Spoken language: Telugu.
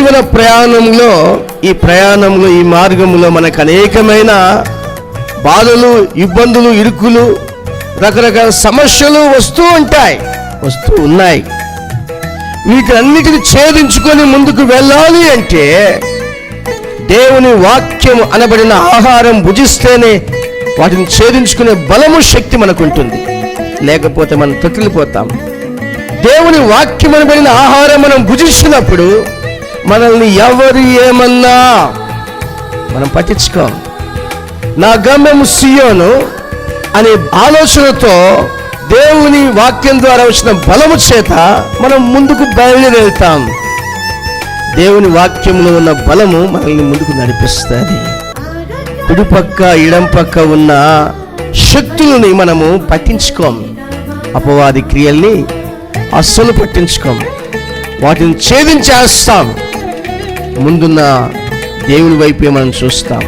జీవన ప్రయాణంలో ఈ ప్రయాణంలో ఈ మార్గంలో మనకు అనేకమైన బాధలు ఇబ్బందులు ఇరుకులు రకరకాల సమస్యలు వస్తూ ఉంటాయి వస్తూ ఉన్నాయి. వీటన్నిటిని ఛేదించుకొని ముందుకు వెళ్ళాలి అంటే దేవుని వాక్యం అనబడిన ఆహారం భుజిస్తేనే వాటిని ఛేదించుకునే బలము శక్తి మనకు ఉంటుంది లేకపోతే మనం తొట్టిల్లిపోతాం. దేవుని వాక్యం అనబడిన ఆహారం మనం భుజిస్తున్నప్పుడు మనల్ని ఎవరు ఏమన్నా మనం పట్టించుకోం. నా గమ్యం సియోను అనే ఆలోచనతో దేవుని వాక్యం ద్వారా వచ్చిన బలము చేత మనం ముందుకు బయలుదేరుతాం. దేవుని వాక్యంలో ఉన్న బలము మనల్ని ముందుకు నడిపిస్తుంది. కుడిపక్క ఇడం పక్క ఉన్న శక్తులని మనము పట్టించుకోం. అపవాది క్రియల్ని అస్సలు పట్టించుకోం. వాటిని ఛేదించేస్తాం. ముందున్న దేవుని వైపే మనం చూస్తాం?